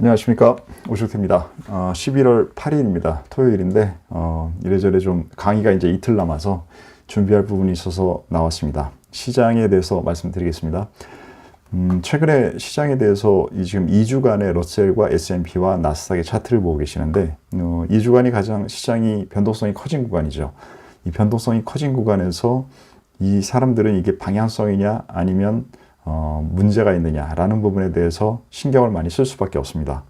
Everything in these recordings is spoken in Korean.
안녕하십니까 오실태입니다. 어, 11월 8일입니다. 토요일인데 어, 이래저래 좀 강의가 이제 이틀 남아서 준비할 부분이 있어서 나왔습니다. 시장에 대해서 말씀드리겠습니다. 음, 최근에 시장에 대해서 이 지금 2주간의 러셀과 S&P와 나스닥의 차트를 보고 계시는데 어, 2주간이 가장 시장이 변동성이 커진 구간이죠. 이 변동성이 커진 구간에서 이 사람들은 이게 방향성이냐 아니면 어, 문제가 있느냐라는 부분에 대해서 신경을 많이 쓸 수밖에 없습니다.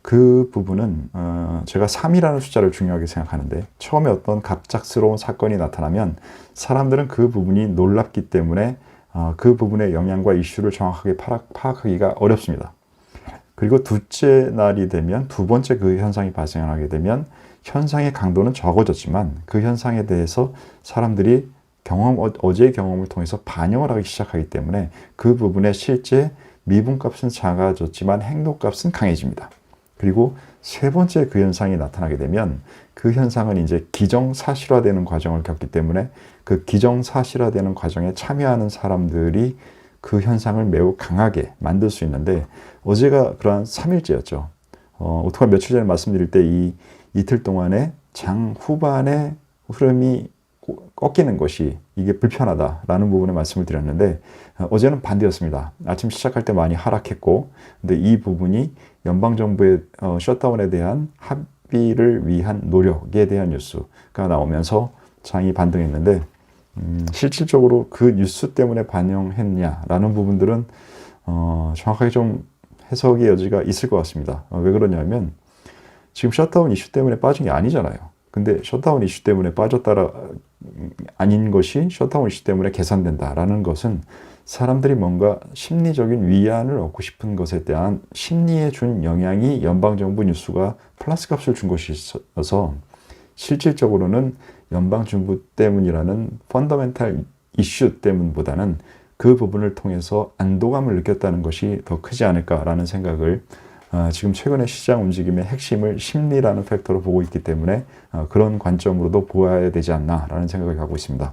그 부분은 어, 제가 3이라는 숫자를 중요하게 생각하는데 처음에 어떤 갑작스러운 사건이 나타나면 사람들은 그 부분이 놀랍기 때문에 어, 그 부분의 영향과 이슈를 정확하게 파악, 파악하기가 어렵습니다. 그리고 둘째 날이 되면 두 번째 그 현상이 발생하게 되면 현상의 강도는 적어졌지만 그 현상에 대해서 사람들이 경험, 어, 어제의 경험을 통해서 반영을 하기 시작하기 때문에 그 부분에 실제 미분값은 작아졌지만 행동값은 강해집니다. 그리고 세 번째 그 현상이 나타나게 되면 그 현상은 이제 기정사실화되는 과정을 겪기 때문에 그 기정사실화되는 과정에 참여하는 사람들이 그 현상을 매우 강하게 만들 수 있는데 어제가 그러한 3일째였죠. 어, 어떻게 며칠 전에 말씀드릴 때 이 이틀 동안에 장 후반의 흐름이 꺾이는 것이 이게 불편하다라는 부분에 말씀을 드렸는데 어, 어제는 반대였습니다. 아침 시작할 때 많이 하락했고 근데 이 부분이 연방 정부의 어, 셧다운에 대한 합의를 위한 노력에 대한 뉴스가 나오면서 장이 반등했는데 음, 실질적으로 그 뉴스 때문에 반영했냐라는 부분들은 어, 정확하게 좀 해석의 여지가 있을 것 같습니다. 어, 왜 그러냐면 지금 셧다운 이슈 때문에 빠진 게 아니잖아요. 근데 셧다운 이슈 때문에 빠졌다라 아닌 것이 셧다운 이슈 때문에 개선된다라는 것은 사람들이 뭔가 심리적인 위안을 얻고 싶은 것에 대한 심리에 준 영향이 연방정부 뉴스가 플러스 값을 준 것이 있어서 실질적으로는 연방정부 때문이라는 펀더멘탈 이슈 때문보다는 그 부분을 통해서 안도감을 느꼈다는 것이 더 크지 않을까라는 생각을 어, 지금 최근의 시장 움직임의 핵심을 심리라는 팩터로 보고 있기 때문에 어, 그런 관점으로도 보아야 되지 않나라는 생각을 하고 있습니다.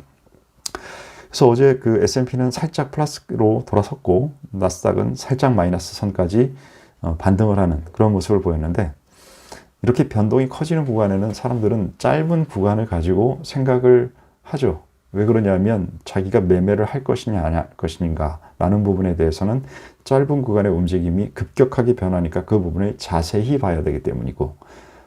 그래서 어제 그 S&P는 살짝 플러스로 돌아섰고 나스닥은 살짝 마이너스 선까지 어, 반등을 하는 그런 모습을 보였는데 이렇게 변동이 커지는 구간에는 사람들은 짧은 구간을 가지고 생각을 하죠. 왜 그러냐면 자기가 매매를 할 것이냐 안 할 것인가 라는 부분에 대해서는 짧은 구간의 움직임이 급격하게 변하니까 그 부분을 자세히 봐야 되기 때문이고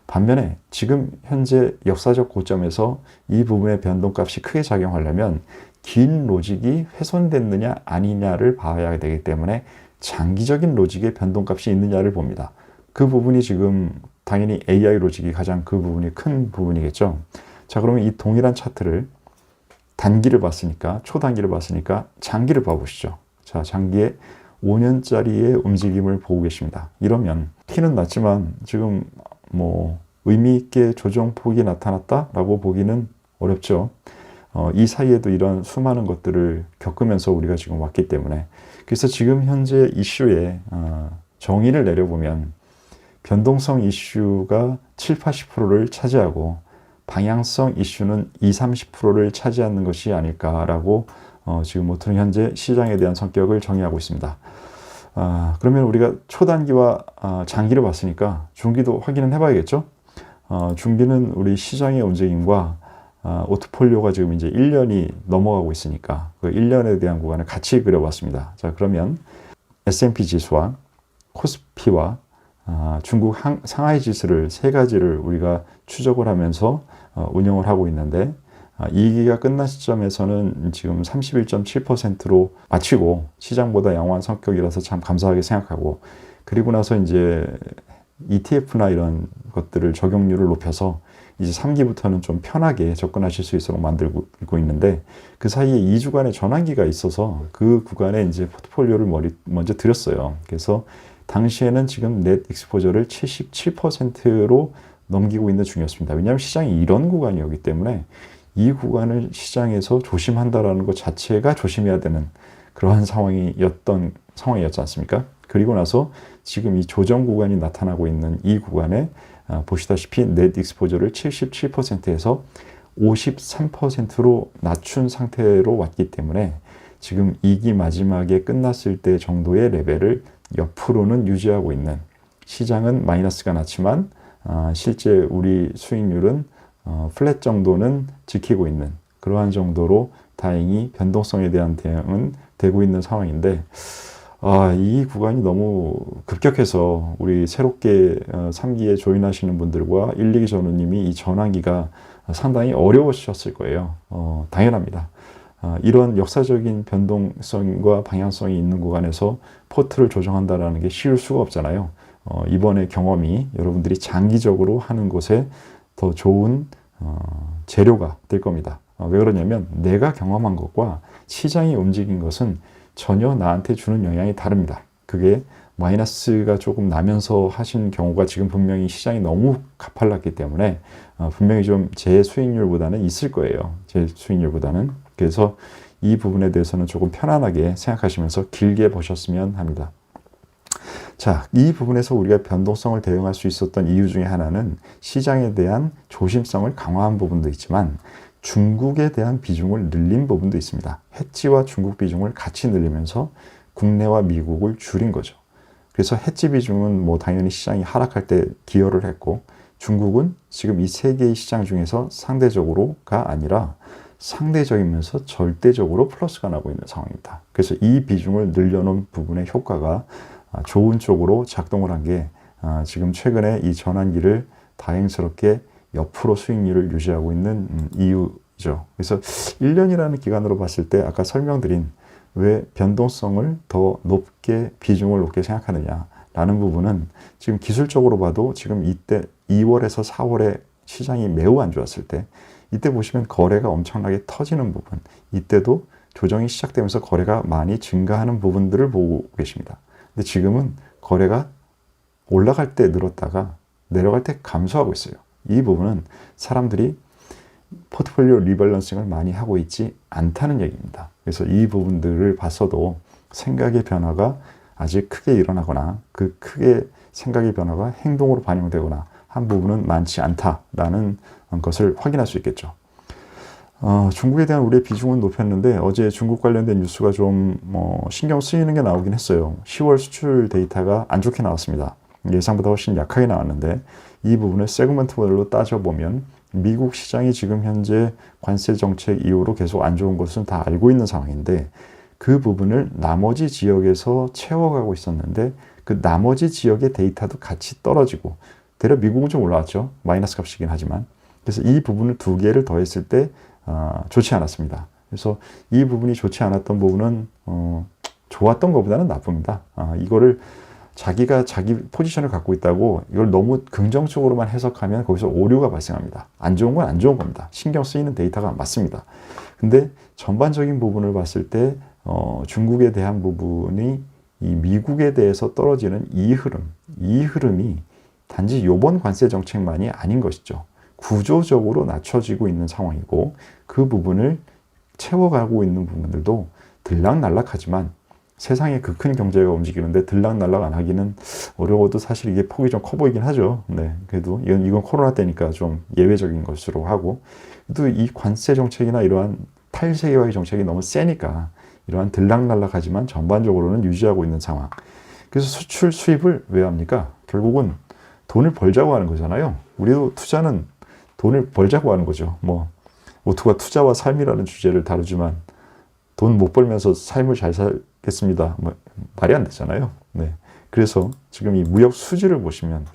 반면에 지금 현재 역사적 고점에서 이 부분의 변동값이 크게 작용하려면 긴 로직이 훼손됐느냐 아니냐를 봐야 되기 때문에 장기적인 로직의 변동값이 있느냐를 봅니다. 그 부분이 지금 당연히 AI 로직이 가장 그 부분이 큰 부분이겠죠. 자 그러면 이 동일한 차트를 단기를 봤으니까 초단기를 봤으니까 장기를 봐보시죠. 자 장기의 5년짜리의 움직임을 보고 계십니다. 이러면 키는 낮지만 지금 뭐 의미 있게 조정폭이 나타났다라고 보기는 어렵죠. 어, 이 사이에도 이런 수많은 것들을 겪으면서 우리가 지금 왔기 때문에 그래서 지금 현재 이슈에 어, 정의를 내려보면 변동성 이슈가 7, 80%를 차지하고 방향성 이슈는 20, 30%를 차지하는 것이 아닐까라고 어, 지금 모트는 현재 시장에 대한 성격을 정의하고 있습니다. 아, 그러면 우리가 초단기와 아, 장기를 봤으니까 중기도 확인은 해봐야겠죠? 어, 중기는 우리 시장의 움직임과 아, 오토폴리오가 지금 이제 1년이 넘어가고 있으니까 그 1년에 대한 구간을 같이 그려봤습니다. 자, 그러면 S&P 지수와 코스피와 아, 중국 항, 상하이 지수를 세 가지를 우리가 추적을 하면서 어, 운영을 하고 있는데 아, 2기가 끝난 시점에서는 지금 31.7%로 마치고 시장보다 양호한 성격이라서 참 감사하게 생각하고 그리고 나서 이제 ETF나 이런 것들을 적용률을 높여서 이제 3기부터는 좀 편하게 접근하실 수 있도록 만들고 있는데 그 사이에 2주간의 전환기가 있어서 그 구간에 이제 포트폴리오를 먼저 드렸어요. 그래서 당시에는 지금 넷 익스포저를 77%로 넘기고 있는 중이었습니다. 왜냐하면 시장이 이런 구간이었기 때문에 이 구간을 시장에서 조심한다라는 것 자체가 조심해야 되는 그러한 상황이었던 상황이었지 않습니까? 그리고 나서 지금 이 조정 구간이 나타나고 있는 이 구간에 아, 보시다시피 넷 익스포저를 77%에서 53%로 낮춘 상태로 왔기 때문에 지금 2기 마지막에 끝났을 때 정도의 레벨을 옆으로는 유지하고 있는 시장은 마이너스가 났지만 아, 실제 우리 수익률은 어, 플랫 정도는 지키고 있는 그러한 정도로 다행히 변동성에 대한 대응은 되고 있는 상황인데 아, 이 구간이 너무 급격해서 우리 새롭게 어, 3기에 조인하시는 분들과 1, 2기 전우님이 이 전환기가 상당히 어려우셨을 거예요. 어, 당연합니다. 아, 이런 역사적인 변동성과 방향성이 있는 구간에서 포트를 조정한다라는 게 쉬울 수가 없잖아요. 어, 이번의 경험이 여러분들이 장기적으로 하는 곳에 더 좋은 어, 재료가 될 겁니다. 어, 왜 그러냐면 내가 경험한 것과 시장이 움직인 것은 전혀 나한테 주는 영향이 다릅니다. 그게 마이너스가 조금 나면서 하신 경우가 지금 분명히 시장이 너무 가팔랐기 때문에 어, 분명히 좀 제 수익률보다는 있을 거예요. 제 수익률보다는. 그래서 이 부분에 대해서는 조금 편안하게 생각하시면서 길게 보셨으면 합니다. 자, 이 부분에서 우리가 변동성을 대응할 수 있었던 이유 중에 하나는 시장에 대한 조심성을 강화한 부분도 있지만 중국에 대한 비중을 늘린 부분도 있습니다. 해치와 중국 비중을 같이 늘리면서 국내와 미국을 줄인 거죠. 그래서 해치 비중은 뭐 당연히 시장이 하락할 때 기여를 했고 중국은 지금 이 세 개의 시장 중에서 상대적으로가 아니라 상대적이면서 절대적으로 플러스가 나고 있는 상황입니다. 그래서 이 비중을 늘려놓은 부분의 효과가 아, 좋은 쪽으로 작동을 한게 아, 지금 최근에 이 전환기를 다행스럽게 옆으로 수익률을 유지하고 있는 음, 이유죠. 그래서 1년이라는 기간으로 봤을 때 아까 설명드린 왜 변동성을 더 높게 비중을 높게 생각하느냐라는 부분은 지금 기술적으로 봐도 지금 이때 2월에서 4월에 시장이 매우 안 좋았을 때 이때 보시면 거래가 엄청나게 터지는 부분 이때도 조정이 시작되면서 거래가 많이 증가하는 부분들을 보고 계십니다. 근데 지금은 거래가 올라갈 때 늘었다가 내려갈 때 감소하고 있어요. 이 부분은 사람들이 포트폴리오 리밸런싱을 많이 하고 있지 않다는 얘기입니다. 그래서 이 부분들을 봤어도 생각의 변화가 아직 크게 일어나거나 그 크게 생각의 변화가 행동으로 반영되거나 한 부분은 많지 않다라는 것을 확인할 수 있겠죠. 어, 중국에 대한 우리의 비중은 높였는데 어제 중국 관련된 뉴스가 좀뭐 신경 쓰이는 게 나오긴 했어요. 10월 수출 데이터가 안 좋게 나왔습니다. 예상보다 훨씬 약하게 나왔는데 이 부분을 세그먼트별로 따져보면 미국 시장이 지금 현재 관세 정책 이후로 계속 안 좋은 것은 다 알고 있는 상황인데 그 부분을 나머지 지역에서 채워가고 있었는데 그 나머지 지역의 데이터도 같이 떨어지고 대략 미국은 좀 올라왔죠. 마이너스 값이긴 하지만. 그래서 이 부분을 두 개를 더했을 때 어, 좋지 않았습니다. 그래서 이 부분이 좋지 않았던 부분은 어, 좋았던 것보다는 나쁩니다. 아, 이거를 자기가 자기 포지션을 갖고 있다고 이걸 너무 긍정적으로만 해석하면 거기서 오류가 발생합니다. 안 좋은 건 안 좋은 겁니다. 신경 쓰이는 데이터가 맞습니다. 근데 전반적인 부분을 봤을 때 어, 중국에 대한 부분이 이 미국에 대해서 떨어지는 이 흐름, 이 흐름이 단지 요번 관세 정책만이 아닌 것이죠. 구조적으로 낮춰지고 있는 상황이고 그 부분을 채워가고 있는 부분들도 들락날락하지만 세상에 그 큰 경제가 움직이는데 들락날락 안 하기는 어려워도 사실 이게 폭이 좀 커 보이긴 하죠. 네. 그래도 이건, 이건 코로나 때니까 좀 예외적인 것으로 하고 또 이 관세 정책이나 이러한 탈세계화의 정책이 너무 세니까 이러한 들락날락하지만 전반적으로는 유지하고 있는 상황. 그래서 수출 수입을 왜 합니까? 결국은 돈을 벌자고 하는 거잖아요. 우리도 투자는 돈을 벌자고 하는 거죠. 뭐 오토가 투자와 삶이라는 주제를 다루지만 돈 못 벌면서 삶을 잘 살겠습니다. 뭐, 말이 안 되잖아요. 네. 그래서 지금 이 무역 수지를 보시면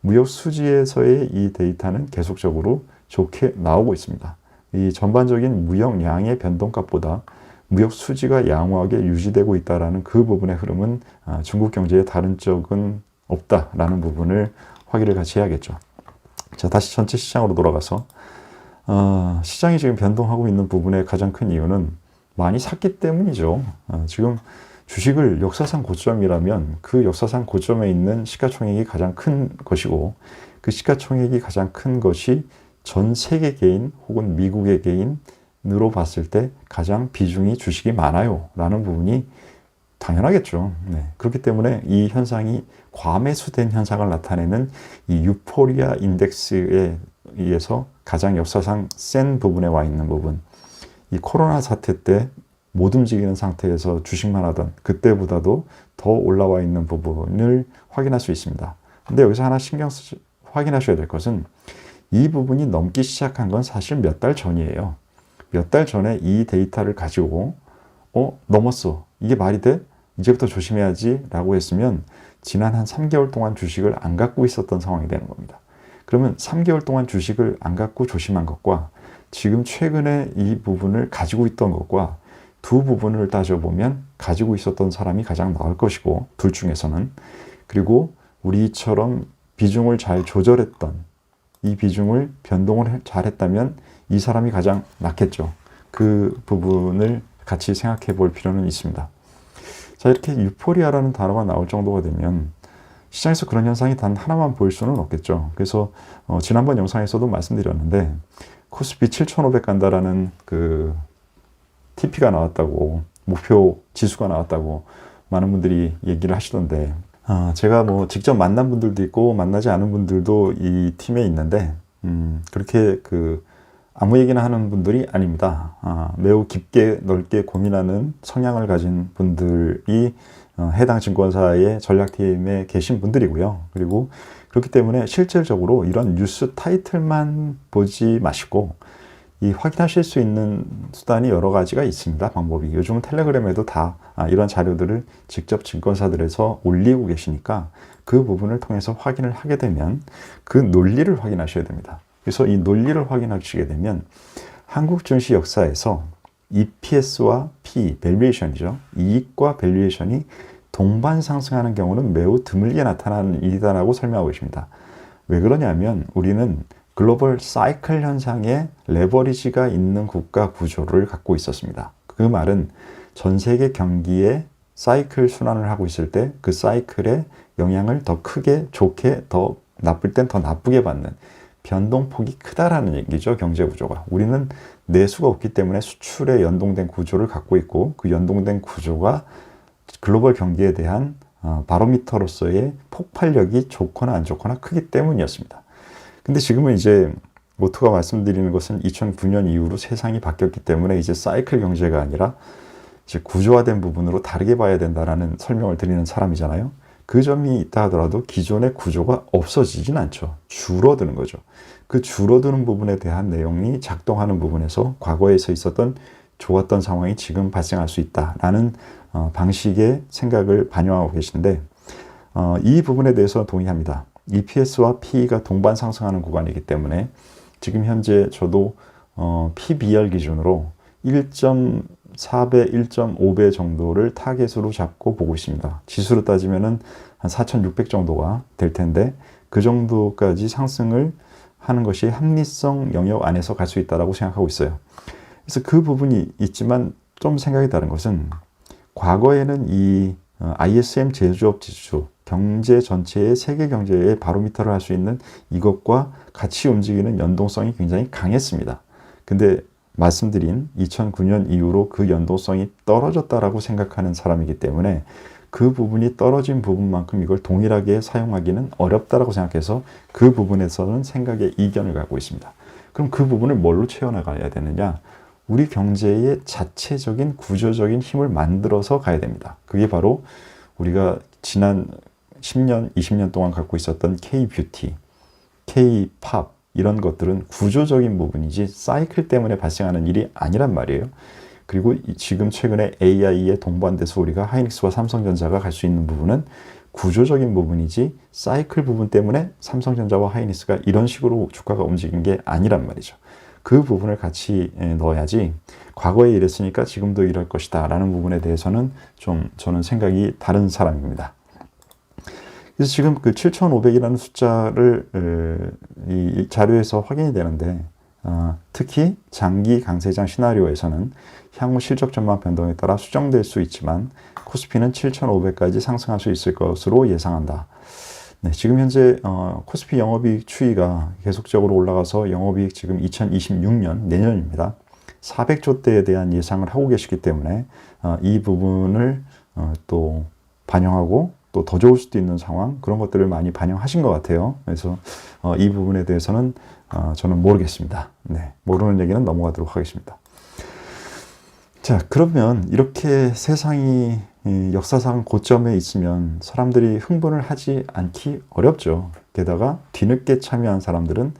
무역 수지에서의 이 데이터는 계속적으로 좋게 나오고 있습니다. 이 전반적인 무역량의 변동값보다 무역 수지가 양호하게 유지되고 있다라는 그 부분의 흐름은 아, 중국 경제의 다른 쪽은 없다라는 부분을 확인을 같이 해야겠죠. 자, 다시 전체 시장으로 돌아가서 어, 시장이 지금 변동하고 있는 부분의 가장 큰 이유는 많이 샀기 때문이죠. 어, 지금 주식을 역사상 고점이라면 그 역사상 고점에 있는 시가총액이 가장 큰 것이고 그 시가총액이 가장 큰 것이 전 세계 개인 혹은 미국의 개인으로 봤을 때 가장 비중이 주식이 많아요. 라는 부분이 당연하겠죠. 네. 그렇기 때문에 이 현상이 과매수된 현상을 나타내는 이 유포리아 인덱스에 의해서 가장 역사상 센 부분에 와 있는 부분. 이 코로나 사태 때 못 움직이는 상태에서 주식만 하던 그때보다도 더 올라와 있는 부분을 확인할 수 있습니다. 근데 여기서 하나 신경 쓰 확인하셔야 될 것은 이 부분이 넘기 시작한 건 사실 몇 달 전이에요. 몇 달 전에 이 데이터를 가지고 어 넘었어 이게 말이 돼? 이제부터 조심해야지 라고 했으면 지난 한 3개월 동안 주식을 안 갖고 있었던 상황이 되는 겁니다. 그러면 3개월 동안 주식을 안 갖고 조심한 것과 지금 최근에 이 부분을 가지고 있던 것과 두 부분을 따져보면 가지고 있었던 사람이 가장 나을 것이고 둘 중에서는 그리고 우리처럼 비중을 잘 조절했던 이 비중을 변동을 잘 했다면 이 사람이 가장 낫겠죠. 그 부분을 같이 생각해 볼 필요는 있습니다. 자, 이렇게 유포리아라는 단어가 나올 정도가 되면 시장에서 그런 현상이 단 하나만 보일 수는 없겠죠. 그래서 어, 지난번 영상에서도 말씀드렸는데 코스피 7,500 간다라는 그 TP가 나왔다고 목표 지수가 나왔다고 많은 분들이 얘기를 하시던데 아, 제가 뭐 직접 만난 분들도 있고 만나지 않은 분들도 이 팀에 있는데 음, 그렇게 그 아무 얘기나 하는 분들이 아닙니다. 아, 매우 깊게 넓게 고민하는 성향을 가진 분들이 어, 해당 증권사의 전략팀에 계신 분들이고요. 그리고 그렇기 때문에 실질적으로 이런 뉴스 타이틀만 보지 마시고 이 확인하실 수 있는 수단이 여러 가지가 있습니다. 방법이. 요즘은 텔레그램에도 다 아, 이런 자료들을 직접 증권사들에서 올리고 계시니까 그 부분을 통해서 확인을 하게 되면 그 논리를 확인하셔야 됩니다. 그래서 이 논리를 확인하시게 되면 한국 증시 역사에서 EPS와 P, 밸류에이션이죠. 이익과 밸류에이션이 동반 상승하는 경우는 매우 드물게 나타나는 일이다라고 설명하고 있습니다. 왜 그러냐면 우리는 글로벌 사이클 현상에 레버리지가 있는 국가 구조를 갖고 있었습니다. 그 말은 전 세계 경기에 사이클 순환을 하고 있을 때 그 사이클의 영향을 더 크게 좋게 더 나쁠 땐 더 나쁘게 받는 변동폭이 크다라는 얘기죠. 경제 구조가. 우리는 내수가 없기 때문에 수출에 연동된 구조를 갖고 있고 그 연동된 구조가 글로벌 경기에 대한 어, 바로미터로서의 폭발력이 좋거나 안 좋거나 크기 때문이었습니다. 근데 지금은 이제 모토가 말씀드리는 것은 2009년 이후로 세상이 바뀌었기 때문에 이제 사이클 경제가 아니라 이제 구조화된 부분으로 다르게 봐야 된다라는 설명을 드리는 사람이잖아요. 그 점이 있다 하더라도 기존의 구조가 없어지진 않죠. 줄어드는 거죠. 그 줄어드는 부분에 대한 내용이 작동하는 부분에서 과거에서 있었던 좋았던 상황이 지금 발생할 수 있다라는 어, 방식의 생각을 반영하고 계신데 어, 이 부분에 대해서 동의합니다. EPS와 PE가 동반 상승하는 구간이기 때문에 지금 현재 저도 어, PBR 기준으로 1.4배, 1.5배 정도를 타겟으로 잡고 보고 있습니다. 지수로 따지면은 한 4,600 정도가 될 텐데 그 정도까지 상승을 하는 것이 합리성 영역 안에서 갈 수 있다라고 생각하고 있어요. 그래서 그 부분이 있지만 좀 생각이 다른 것은 과거에는 이 어, ISM 제조업 지수, 경제 전체의 세계 경제의 바로미터를 할 수 있는 이것과 같이 움직이는 연동성이 굉장히 강했습니다. 근데 말씀드린 2009년 이후로 그 연동성이 떨어졌다라고 생각하는 사람이기 때문에 그 부분이 떨어진 부분만큼 이걸 동일하게 사용하기는 어렵다라고 생각해서 그 부분에서는 생각의 이견을 갖고 있습니다. 그럼 그 부분을 뭘로 채워나가야 되느냐? 우리 경제의 자체적인 구조적인 힘을 만들어서 가야 됩니다. 그게 바로 우리가 지난 10년, 20년 동안 갖고 있었던 K-뷰티, K-팝 이런 것들은 구조적인 부분이지 사이클 때문에 발생하는 일이 아니란 말이에요. 그리고 지금 최근에 AI에 동반돼서 우리가 하이닉스와 삼성전자가 갈 수 있는 부분은 구조적인 부분이지 사이클 부분 때문에 삼성전자와 하이닉스가 이런 식으로 주가가 움직인 게 아니란 말이죠. 그 부분을 같이 넣어야지 과거에 이랬으니까 지금도 이럴 것이다 라는 부분에 대해서는 좀 저는 생각이 다른 사람입니다. 그래서 지금 그 7,500이라는 숫자를 이 자료에서 확인이 되는데 어, 특히 장기 강세장 시나리오에서는 향후 실적 전망 변동에 따라 수정될 수 있지만 코스피는 7,500까지 상승할 수 있을 것으로 예상한다. 네, 지금 현재 어, 코스피 영업이익 추이가 계속적으로 올라가서 영업이익 지금 2026년 내년입니다. 400조대에 대한 예상을 하고 계시기 때문에 어, 이 부분을 어, 또 반영하고 또 더 좋을 수도 있는 상황 그런 것들을 많이 반영하신 것 같아요. 그래서 어, 이 부분에 대해서는 어, 저는 모르겠습니다. 네, 모르는 얘기는 넘어가도록 하겠습니다. 자, 그러면 이렇게 세상이 이 역사상 고점에 있으면 사람들이 흥분을 하지 않기 어렵죠. 게다가 뒤늦게 참여한 사람들은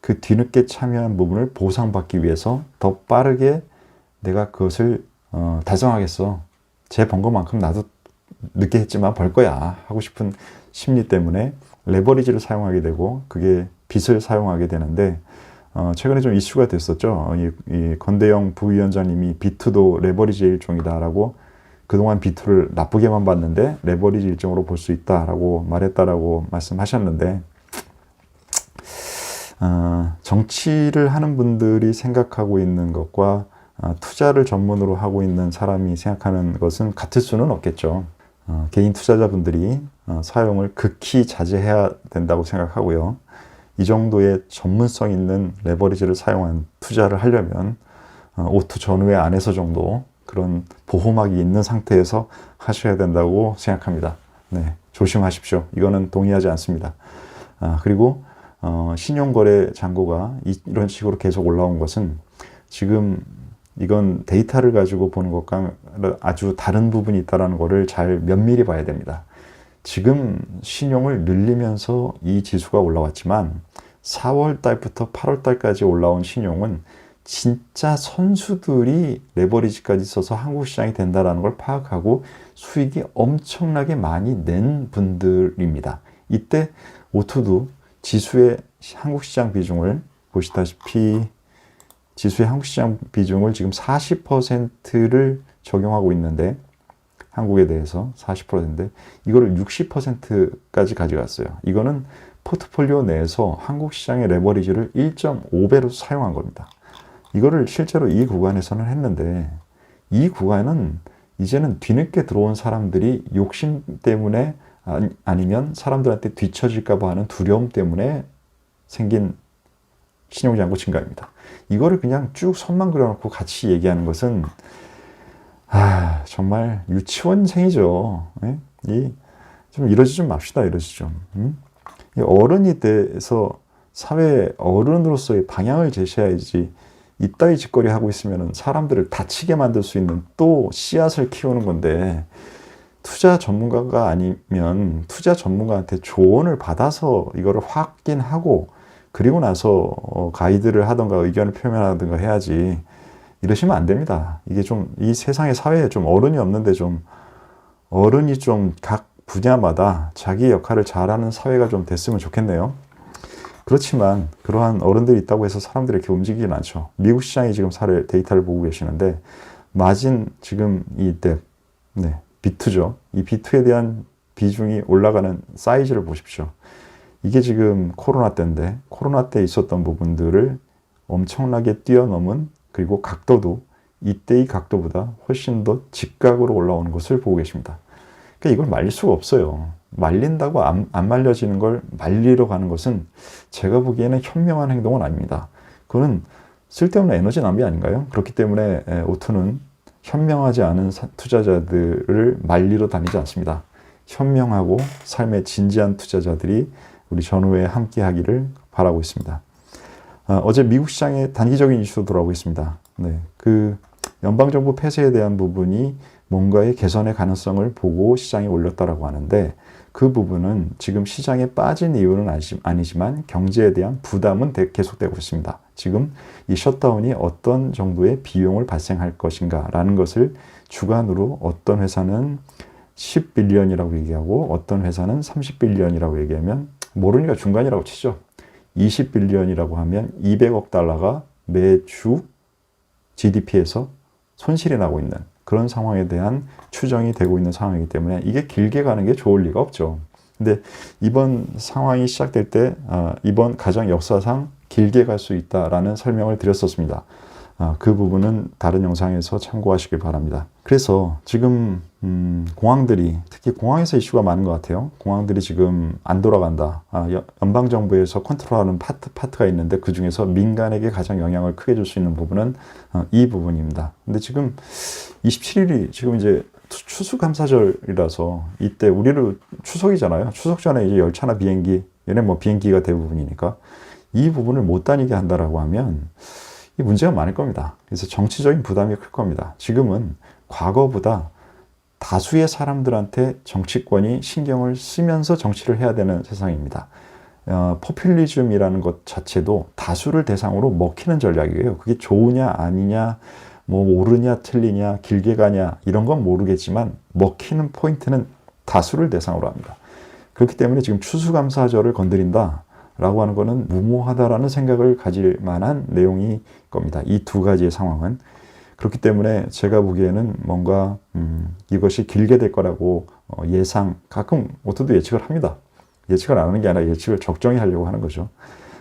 그 뒤늦게 참여한 부분을 보상받기 위해서 더 빠르게 내가 그것을 어, 달성하겠어. 제번 것만큼 나도 늦게 했지만 벌 거야 하고 싶은 심리 때문에 레버리지를 사용하게 되고 그게 빚을 사용하게 되는데 어, 최근에 좀 이슈가 됐었죠. 이, 이 건대영 부위원장님이 비트도 레버리지 일종이다라고 그동안 비트를 나쁘게만 봤는데 레버리지 일종으로 볼 수 있다라고 말했다라고 말씀하셨는데 어, 정치를 하는 분들이 생각하고 있는 것과 어, 투자를 전문으로 하고 있는 사람이 생각하는 것은 같을 수는 없겠죠. 어, 개인 투자자분들이 어, 사용을 극히 자제해야 된다고 생각하고요. 이 정도의 전문성 있는 레버리지를 사용한 투자를 하려면 어, 오투 전후의 안에서 정도 그런 보호막이 있는 상태에서 하셔야 된다고 생각합니다. 네, 조심하십시오. 이거는 동의하지 않습니다. 아, 그리고 어, 신용거래 잔고가 이, 이런 식으로 계속 올라온 것은 지금 이건 데이터를 가지고 보는 것과 아주 다른 부분이 있다는 것을 잘 면밀히 봐야 됩니다. 지금 신용을 늘리면서 이 지수가 올라왔지만 4월 달부터 8월 달까지 올라온 신용은 진짜 선수들이 레버리지까지 써서 한국 시장이 된다라는 걸 파악하고 수익이 엄청나게 많이 낸 분들입니다. 이때 오투도 지수의 한국 시장 비중을 보시다시피 지수의 한국 시장 비중을 지금 40%를 적용하고 있는데 한국에 대해서 40%인데 이거를 60%까지 가져갔어요. 이거는 포트폴리오 내에서 한국 시장의 레버리지를 1.5배로 사용한 겁니다. 이거를 실제로 이 구간에서는 했는데 이 구간은 이제는 뒤늦게 들어온 사람들이 욕심 때문에 아니면 사람들한테 뒤처질까 봐 하는 두려움 때문에 생긴 신용장고 증가입니다. 이거를 그냥 쭉 선만 그려놓고 같이 얘기하는 것은 아 정말 유치원생이죠. 예? 이좀 이러지 좀 맙시다 이러지 좀. 음? 어른이 돼서 사회 어른으로서의 방향을 제시해야지 이따위 짓거리 하고 있으면 사람들을 다치게 만들 수 있는 또 씨앗을 키우는 건데 투자 전문가가 아니면 투자 전문가한테 조언을 받아서 이거를 확인하고 그리고 나서 어, 가이드를 하던가 의견을 표명하든가 해야지 이러시면 안 됩니다. 이게 좀 이 세상의 사회에 좀 어른이 없는데 좀 어른이 좀 각 분야마다 자기 역할을 잘하는 사회가 좀 됐으면 좋겠네요. 그렇지만 그러한 어른들이 있다고 해서 사람들이 이렇게 움직이진 않죠. 미국 시장이 지금 사례 데이터를 보고 계시는데 마진 지금 이때 네, 비트죠. 이 비트에 대한 비중이 올라가는 사이즈를 보십시오. 이게 지금 코로나 때인데 코로나 때 있었던 부분들을 엄청나게 뛰어넘은 그리고 각도도 이때의 각도보다 훨씬 더 직각으로 올라오는 것을 보고 계십니다. 그러니까 이걸 말릴 수가 없어요. 말린다고 안, 안 말려지는 걸 말리러 가는 것은 제가 보기에는 현명한 행동은 아닙니다. 그거는 쓸데없는 에너지 낭비 아닌가요? 그렇기 때문에 오토는 현명하지 않은 투자자들을 말리러 다니지 않습니다. 현명하고 삶에 진지한 투자자들이 우리 전후에 함께 하기를 바라고 있습니다. 어, 제 미국 시장의 단기적인 이슈도 돌아오고 있습니다. 네, 그 연방정부 폐쇄에 대한 부분이 뭔가의 개선의 가능성을 보고 시장에 올렸다라고 하는데 그 부분은 지금 시장에 빠진 이유는 아니지만 경제에 대한 부담은 계속되고 있습니다. 지금 이 셧다운이 어떤 정도의 비용을 발생할 것인가 라는 것을 주관으로 어떤 회사는 10빌리언이라고 얘기하고 어떤 회사는 30빌리언이라고 얘기하면 모르니까 중간이라고 치죠. 20빌리언이라고 하면 200억 달러가 매주 GDP에서 손실이 나고 있는 그런 상황에 대한 추정이 되고 있는 상황이기 때문에 이게 길게 가는 게 좋을 리가 없죠. 근데 이번 상황이 시작될 때 어, 이번 가장 역사상 길게 갈 수 있다라는 설명을 드렸었습니다. 어, 그 부분은 다른 영상에서 참고하시길 바랍니다. 그래서 지금 음, 공항들이 특히 공항에서 이슈가 많은 것 같아요. 공항들이 지금 안 돌아간다. 아, 연방 정부에서 컨트롤하는 파트 파트가 있는데 그 중에서 민간에게 가장 영향을 크게 줄 수 있는 부분은 어, 이 부분입니다. 근데 지금 27일이 지금 이제 추수 감사절이라서 이때 우리를 추석이잖아요. 추석 전에 이제 열차나 비행기 얘네 뭐 비행기가 대부분이니까 이 부분을 못 다니게 한다라고 하면 이 문제가 많을 겁니다. 그래서 정치적인 부담이 클 겁니다. 지금은 과거보다 다수의 사람들한테 정치권이 신경을 쓰면서 정치를 해야 되는 세상입니다. 어, 포퓰리즘이라는 것 자체도 다수를 대상으로 먹히는 전략이에요. 그게 좋으냐 아니냐 뭐 옳으냐 틀리냐 길게 가냐 이런 건 모르겠지만 먹히는 포인트는 다수를 대상으로 합니다. 그렇기 때문에 지금 추수감사절을 건드린다라고 하는 것은 무모하다라는 생각을 가질 만한 내용이 겁니다. 이 두 가지의 상황은 그렇기 때문에 제가 보기에는 뭔가 음, 이것이 길게 될 거라고 어, 예상 가끔 어떻도 예측을 합니다. 예측을 안 하는 게 아니라 예측을 적정히 하려고 하는 거죠.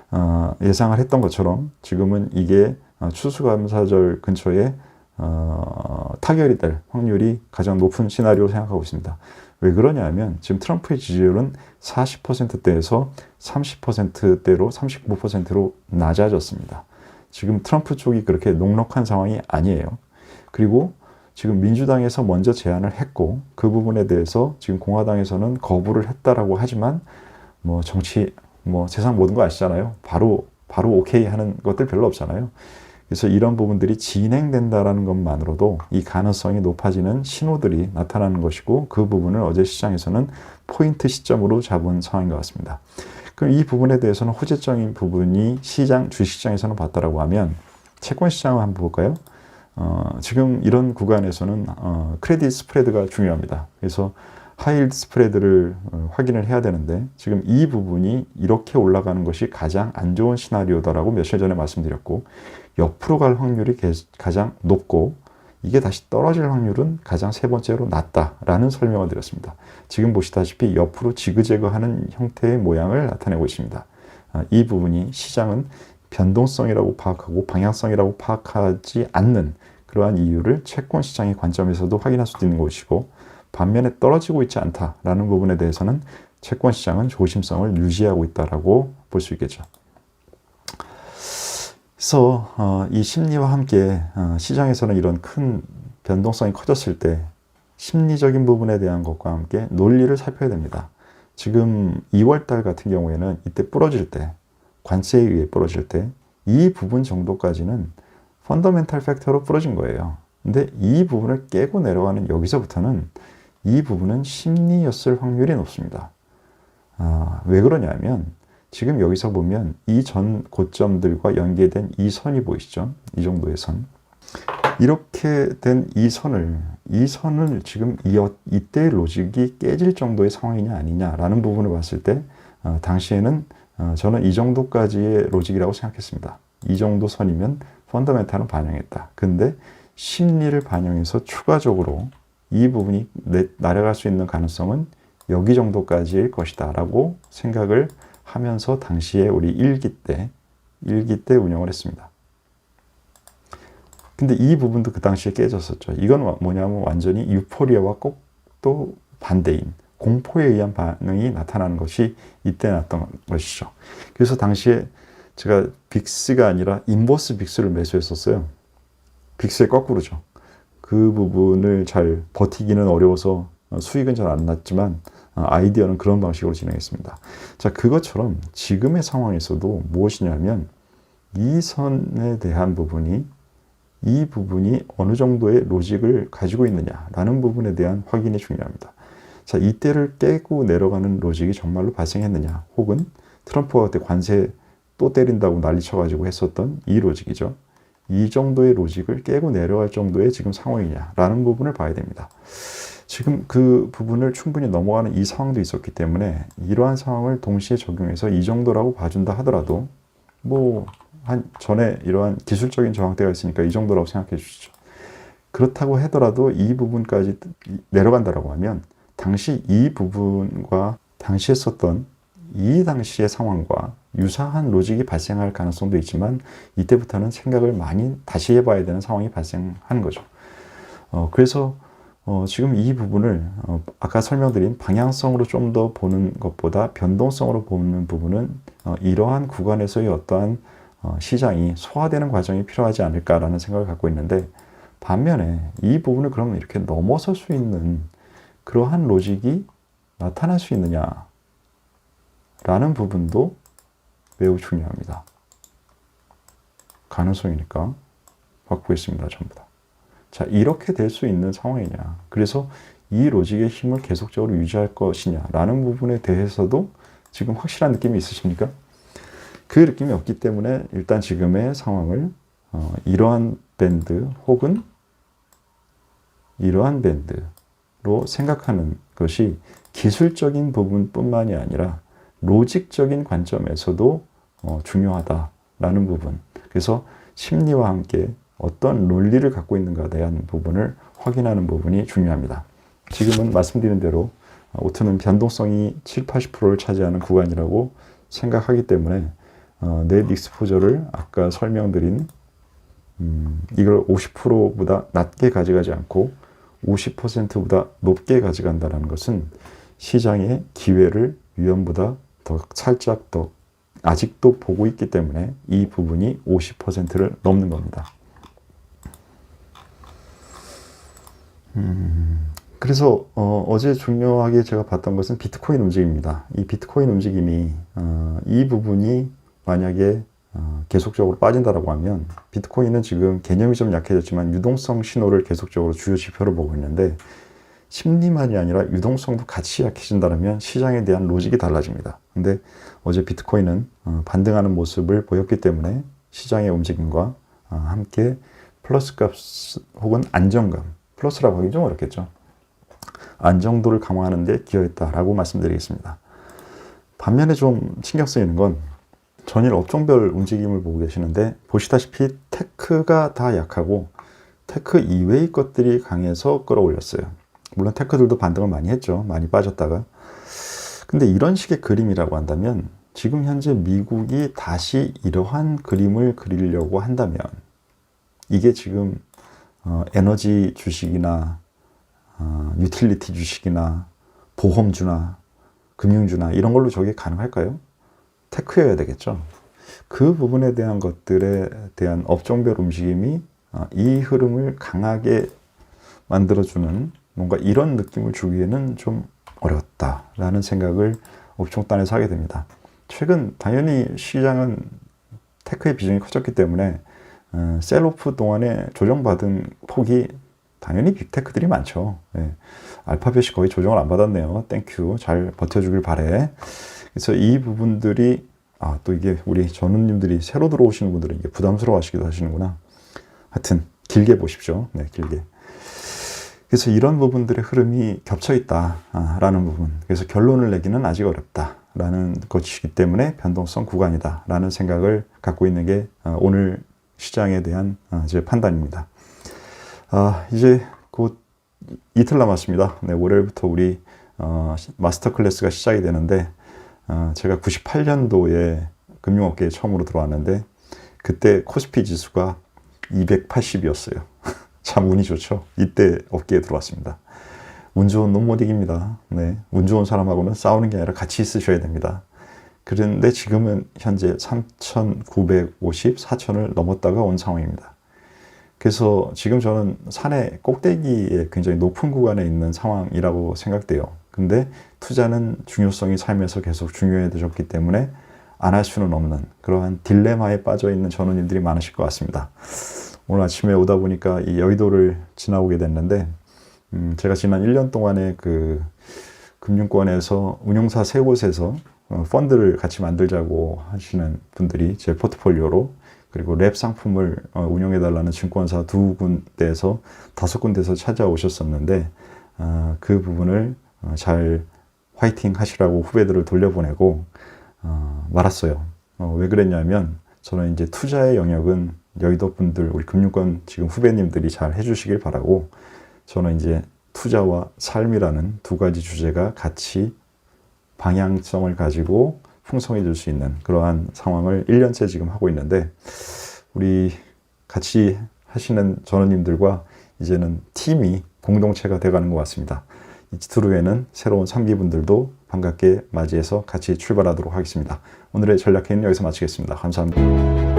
어, 예상을 했던 것처럼 지금은 이게 어, 추수감사절 근처에 어, 타결이 될 확률이 가장 높은 시나리오로 생각하고 있습니다. 왜 그러냐면 지금 트럼프의 지지율은 40%대에서 30%대로 39%로 낮아졌습니다. 지금 트럼프 쪽이 그렇게 녹록한 상황이 아니에요. 그리고 지금 민주당에서 먼저 제안을 했고 그 부분에 대해서 지금 공화당에서는 거부를 했다라고 하지만 뭐 정치 뭐 세상 모든 거 아시잖아요. 바로 바로 오케이 하는 것들 별로 없잖아요. 그래서 이런 부분들이 진행된다라는 것만으로도 이 가능성이 높아지는 신호들이 나타나는 것이고 그 부분을 어제 시장에서는 포인트 시점으로 잡은 상황인 것 같습니다. 그럼 이 부분에 대해서는 호재적인 부분이 시장 주식시장에서는 봤다라고 하면 채권 시장을 한번 볼까요? 어, 지금 이런 구간에서는 어, 크레딧 스프레드가 중요합니다. 그래서 하이힐드 스프레드를 어, 확인을 해야 되는데 지금 이 부분이 이렇게 올라가는 것이 가장 안 좋은 시나리오다라고 며칠 전에 말씀드렸고 옆으로 갈 확률이 가장 높고 이게 다시 떨어질 확률은 가장 세 번째로 낮다라는 설명을 드렸습니다. 지금 보시다시피 옆으로 지그재그하는 형태의 모양을 나타내고 있습니다. 아, 이 부분이 시장은 변동성이라고 파악하고 방향성이라고 파악하지 않는 그러한 이유를 채권 시장의 관점에서도 확인할 수 있는 것이고 반면에 떨어지고 있지 않다라는 부분에 대해서는 채권 시장은 조심성을 유지하고 있다라고 볼 수 있겠죠. 그래서 어, 이 심리와 함께 어, 시장에서는 이런 큰 변동성이 커졌을 때 심리적인 부분에 대한 것과 함께 논리를 살펴야 됩니다. 지금 2월 달 같은 경우에는 이때 부러질 때 관세에 의해 부러질 때 이 부분 정도까지는 펀더멘탈 팩터로 부러진 거예요. 근데 이 부분을 깨고 내려가는 여기서부터는 이 부분은 심리였을 확률이 높습니다. 아, 왜 그러냐면 지금 여기서 보면 이 전 고점들과 연계된 이 선이 보이시죠? 이 정도의 선. 이렇게 된 이 선을 이 선을 지금 이, 이때의 로직이 깨질 정도의 상황이냐 아니냐라는 부분을 봤을 때 어, 당시에는 어, 저는 이 정도까지의 로직이라고 생각했습니다. 이 정도 선이면 펀더멘탈은 반영했다. 근데 심리를 반영해서 추가적으로 이 부분이 내, 날아갈 수 있는 가능성은 여기 정도까지일 것이다 라고 생각을 하면서 당시에 우리 일기 때, 일기 때 운영을 했습니다. 근데 이 부분도 그 당시에 깨졌었죠. 이건 뭐냐면 완전히 유포리아와 꼭 또 반대인 공포에 의한 반응이 나타나는 것이 이때 났던 것이죠. 그래서 당시에 제가 빅스가 아니라 인버스 빅스를 매수했었어요. 빅스의 거꾸로죠. 그 부분을 잘 버티기는 어려워서 수익은 잘 안 났지만 어, 아이디어는 그런 방식으로 진행했습니다. 자, 그것처럼 지금의 상황에서도 무엇이냐면 이 선에 대한 부분이 이 부분이 어느 정도의 로직을 가지고 있느냐라는 부분에 대한 확인이 중요합니다. 자, 이때를 깨고 내려가는 로직이 정말로 발생했느냐, 혹은 트럼프가 그때 관세 또 때린다고 난리 쳐가지고 했었던 이 로직이죠. 이 정도의 로직을 깨고 내려갈 정도의 지금 상황이냐라는 부분을 봐야 됩니다. 지금 그 부분을 충분히 넘어가는 이 상황도 있었기 때문에 이러한 상황을 동시에 적용해서 이 정도라고 봐준다 하더라도 뭐 한 전에 이러한 기술적인 저항대가 있으니까 이 정도라고 생각해 주시죠. 그렇다고 하더라도 이 부분까지 내려간다라고 하면 당시 이 부분과 당시에 썼던 이 당시의 상황과 유사한 로직이 발생할 가능성도 있지만 이때부터는 생각을 많이 다시 해봐야 되는 상황이 발생하는 거죠. 어, 그래서 어, 지금 이 부분을 어, 아까 설명드린 방향성으로 좀 더 보는 것보다 변동성으로 보는 부분은 어, 이러한 구간에서의 어떠한 어, 시장이 소화되는 과정이 필요하지 않을까라는 생각을 갖고 있는데 반면에 이 부분을 그러면 이렇게 넘어설 수 있는 그러한 로직이 나타날 수 있느냐 라는 부분도 매우 중요합니다. 가능성이니까 바꾸겠습니다. 전부 다. 자, 이렇게 될 수 있는 상황이냐. 그래서 이 로직의 힘을 계속적으로 유지할 것이냐라는 부분에 대해서도 지금 확실한 느낌이 있으십니까? 그 느낌이 없기 때문에 일단 지금의 상황을 어, 이러한 밴드 혹은 이러한 밴드로 생각하는 것이 기술적인 부분뿐만이 아니라 로직적인 관점에서도 어, 중요하다라는 부분. 그래서 심리와 함께 어떤 논리를 갖고 있는가에 대한 부분을 확인하는 부분이 중요합니다. 지금은 말씀드린 대로 오트는 변동성이 7, 80%를 차지하는 구간이라고 생각하기 때문에 어, 넷 익스포저를 아까 설명드린 음, 이걸 50%보다 낮게 가져가지 않고 50%보다 높게 가져간다는 것은 시장의 기회를 위험보다 더 살짝 더 아직도 보고 있기 때문에 이 부분이 50%를 넘는 겁니다. 음, 그래서 어, 제 중요하게 제가 봤던 것은 비트코인 움직임입니다. 이 비트코인 움직임이 어, 이 부분이 만약에 어, 계속적으로 빠진다라고 하면 비트코인은 지금 개념이 좀 약해졌지만 유동성 신호를 계속적으로 주요 지표로 보고 있는데 심리만이 아니라 유동성도 같이 약해진다면 시장에 대한 로직이 달라집니다. 근데 어제 비트코인은 어, 반등하는 모습을 보였기 때문에 시장의 움직임과 어, 함께 플러스 값 혹은 안정감 플러스라고 하기 좀 어렵겠죠. 안정도를 강화하는 데 기여했다라고 말씀드리겠습니다. 반면에 좀 신경 쓰이는 건 전일 업종별 움직임을 보고 계시는데 보시다시피 테크가 다 약하고 테크 이외의 것들이 강해서 끌어올렸어요. 물론 테크들도 반등을 많이 했죠. 많이 빠졌다가. 근데 이런 식의 그림이라고 한다면 지금 현재 미국이 다시 이러한 그림을 그리려고 한다면 이게 지금 어, 에너지 주식이나 어, 유틸리티 주식이나 보험주나 금융주나 이런 걸로 저게 가능할까요? 테크여야 되겠죠. 그 부분에 대한 것들에 대한 업종별 움직임이 어, 이 흐름을 강하게 만들어주는 뭔가 이런 느낌을 주기에는 좀 어렵다라는 생각을 업종단에서 하게 됩니다. 최근 당연히 시장은 테크의 비중이 커졌기 때문에 어, 셀오프 동안에 조정받은 폭이 당연히 빅테크들이 많죠. 네. 알파벳이 거의 조정을 안 받았네요. 땡큐. 잘 버텨주길 바래. 그래서 이 부분들이 아, 또 이게 우리 전우님들이 새로 들어오시는 분들은 이게 부담스러워 하시기도 하시는구나. 하여튼, 길게 보십시오. 네, 길게. 그래서 이런 부분들의 흐름이 겹쳐 있다라는 부분. 그래서 결론을 내기는 아직 어렵다라는 것이기 때문에 변동성 구간이다라는 생각을 갖고 있는 게 어, 오늘 시장에 대한 어, 제 판단입니다. 아, 이제 곧 이틀 남았습니다. 네, 월요일부터 우리 어, 마스터 클래스가 시작이 되는데 어, 제가 98년도에 금융업계에 처음으로 들어왔는데 그때 코스피 지수가 280이었어요. 참 운이 좋죠. 이때 업계에 들어왔습니다. 운 좋은 놈 못 이깁니다. 네. 운 좋은 사람하고는 싸우는 게 아니라 같이 있으셔야 됩니다. 그런데 지금은 현재 3,950, 4,000을 넘었다가 온 상황입니다. 그래서 지금 저는 산의 꼭대기에 굉장히 높은 구간에 있는 상황이라고 생각돼요. 근데 투자는 중요성이 삶에서 계속 중요해졌기 때문에 안 할 수는 없는 그러한 딜레마에 빠져 있는 전원님들이 많으실 것 같습니다. 오늘 아침에 오다 보니까 이 여의도를 지나오게 됐는데, 음, 제가 지난 1년 동안에 그 금융권에서 운용사 세 곳에서 어, 펀드를 같이 만들자고 하시는 분들이 제 포트폴리오로 그리고 랩 상품을 어, 운영해 달라는 증권사 두 군데에서 다섯 군데에서 찾아오셨었는데 어, 그 부분을 어, 잘 화이팅 하시라고 후배들을 돌려보내고 말았어요. 왜 그랬냐면 저는 이제 투자의 영역은 여의도 분들 우리 금융권 지금 후배님들이 잘 해주시길 바라고 저는 이제 투자와 삶이라는 두 가지 주제가 같이 방향성을 가지고 풍성해질 수 있는 그러한 상황을 1년째 지금 하고 있는데 우리 같이 하시는 전원님들과 이제는 팀이 공동체가 돼가는 것 같습니다. 이트루에는 새로운 3기분들도 반갑게 맞이해서 같이 출발하도록 하겠습니다. 오늘의 전략회의는 여기서 마치겠습니다. 감사합니다.